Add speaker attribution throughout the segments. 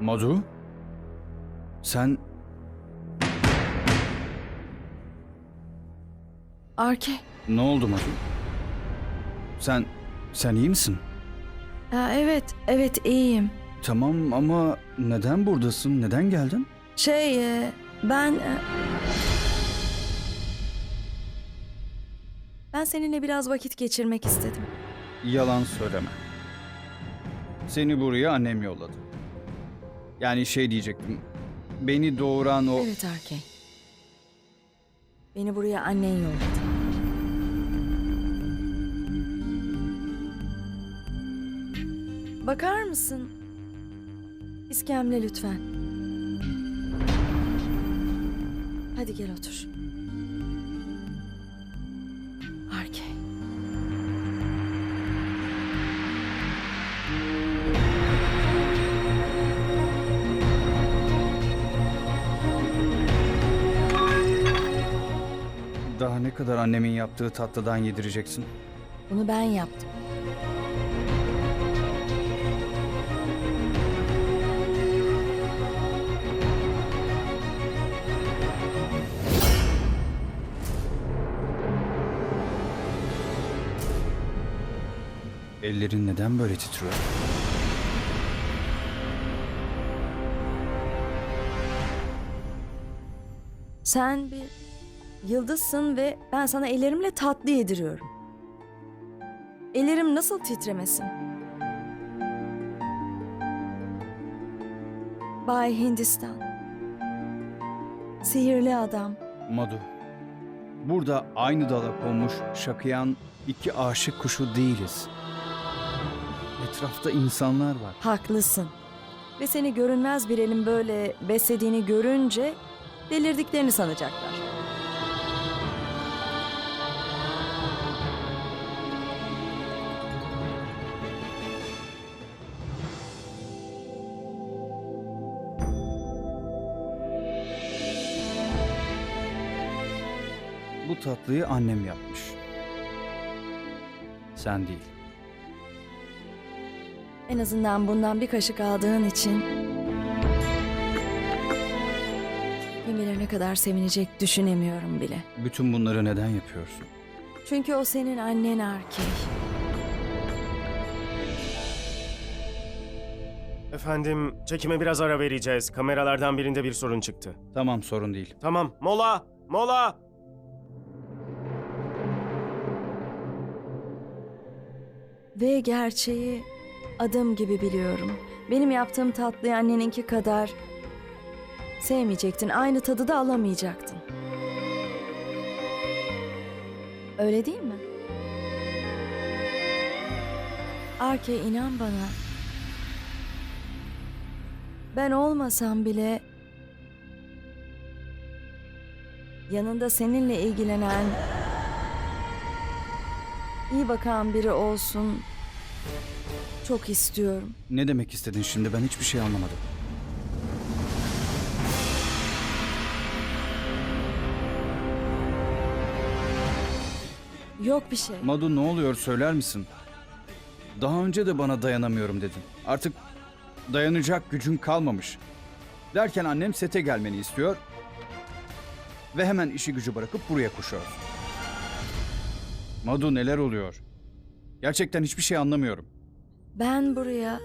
Speaker 1: Madu? Sen
Speaker 2: Arke.
Speaker 1: ne oldu Madu? Sen sen iyi misin?
Speaker 2: Ha, evet, evet iyiyim.
Speaker 1: Tamam ama neden buradasın? Neden geldin?
Speaker 2: Şey, e, ben... e, Ben seninle biraz vakit geçirmek istedim.
Speaker 1: Yalan söyleme. Seni buraya annem yolladı. Yani şey diyecektim. Beni doğuran o...
Speaker 2: Evet Arke. Beni buraya annen yolladı. Bakar mısın? İskemle lütfen. Hadi gel otur.
Speaker 1: Ne kadar annemin yaptığı tatlıdan yedireceksin?
Speaker 2: Bunu ben yaptım.
Speaker 1: Ellerin neden böyle titriyor?
Speaker 2: Sen bir yıldızsın ve ben sana ellerimle tatlı yediriyorum. Ellerim nasıl titremesin? Bay Hindistan. Sihirli adam.
Speaker 1: Madu, burada aynı dala konmuş şakıyan iki aşık kuşu değiliz. Etrafta insanlar var.
Speaker 2: Haklısın. Ve seni görünmez bir elin böyle beslediğini görünce delirdiklerini sanacaklar.
Speaker 1: Tatlıyı annem yapmış. Sen değil.
Speaker 2: En azından bundan bir kaşık aldığın için kim bilir ne kadar sevinecek düşünemiyorum bile.
Speaker 1: Bütün bunları neden yapıyorsun?
Speaker 2: Çünkü o senin annen Arkey.
Speaker 3: Efendim, çekime biraz ara vereceğiz. Kameralardan birinde bir sorun çıktı.
Speaker 1: Tamam sorun değil.
Speaker 3: Tamam, mola! Mola!
Speaker 2: Ve gerçeği adım gibi biliyorum. Benim yaptığım tatlıyı anneninki kadar sevmeyecektin. Aynı tadı da alamayacaktın. Öyle değil mi? Arke inan bana. Ben olmasam bile yanında seninle ilgilenen iyi bakan biri olsun çok istiyorum.
Speaker 1: Ne demek istedin şimdi ben hiçbir şey anlamadım.
Speaker 2: Yok bir şey.
Speaker 1: Madu ne oluyor söyler misin? Daha önce de bana dayanamıyorum dedin. Artık dayanacak gücün kalmamış. Derken annem sete gelmeni istiyor. Ve hemen işi gücü bırakıp buraya koşuyor. Madu neler oluyor? Gerçekten hiçbir şey anlamıyorum.
Speaker 2: Ben buraya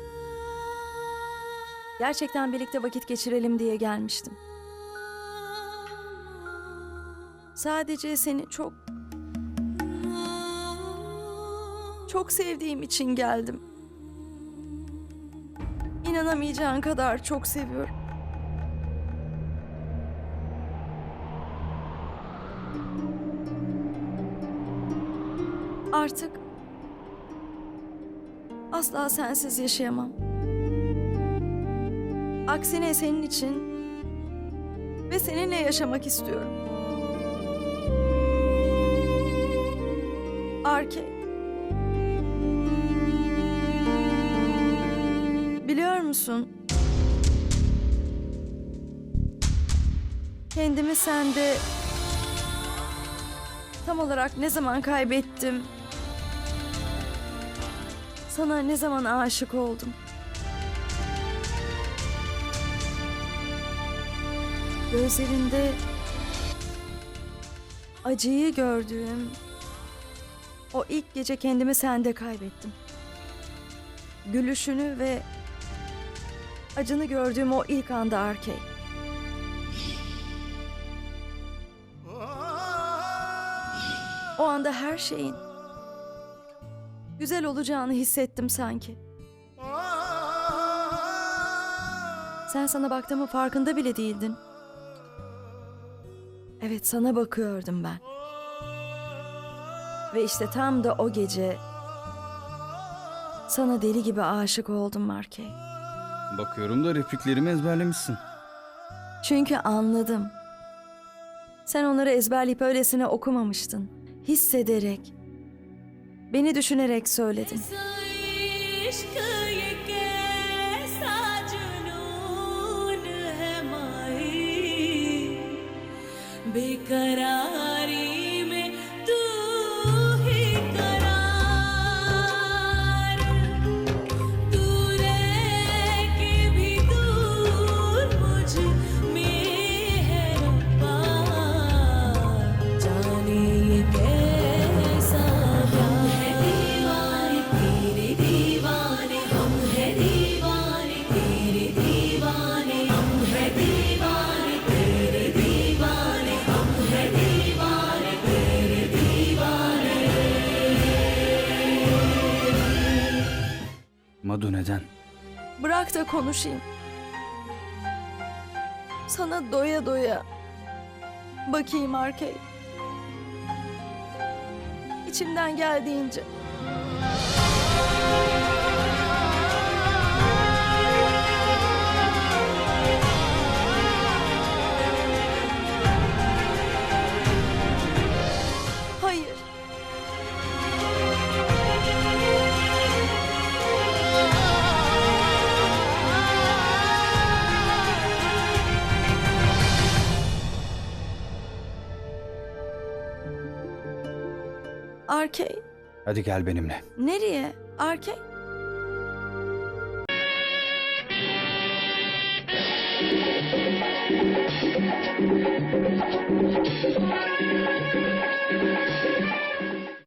Speaker 2: gerçekten birlikte vakit geçirelim diye gelmiştim. Sadece seni çok çok sevdiğim için geldim. İnanamayacağın kadar çok seviyorum. Artık asla sensiz yaşayamam. Aksine senin için ve seninle yaşamak istiyorum. Arke. Biliyor musun? Kendimi sende tam olarak ne zaman kaybettim? Sana ne zaman aşık oldum?
Speaker 4: Gözlerinde acıyı gördüğüm o ilk gece kendimi sende kaybettim. Gülüşünü ve acını gördüğüm o ilk anda Arkey. O anda her şeyin güzel olacağını hissettim sanki. Sen sana baktığımın farkında bile değildin. Evet sana bakıyordum ben. Ve işte tam da o gece sana deli gibi aşık oldum Markey.
Speaker 1: Bakıyorum da repliklerimi ezberlemişsin.
Speaker 4: Çünkü anladım. Sen onları ezberleyip öylesine okumamıştın. Hissederek, beni düşünerek söyledin.
Speaker 1: Madu neden?
Speaker 4: Bırak da konuşayım. Sana doya doya bakayım Arkey. İçimden geldiğince. Arkey.
Speaker 1: Hadi gel benimle.
Speaker 4: Nereye? Arkey?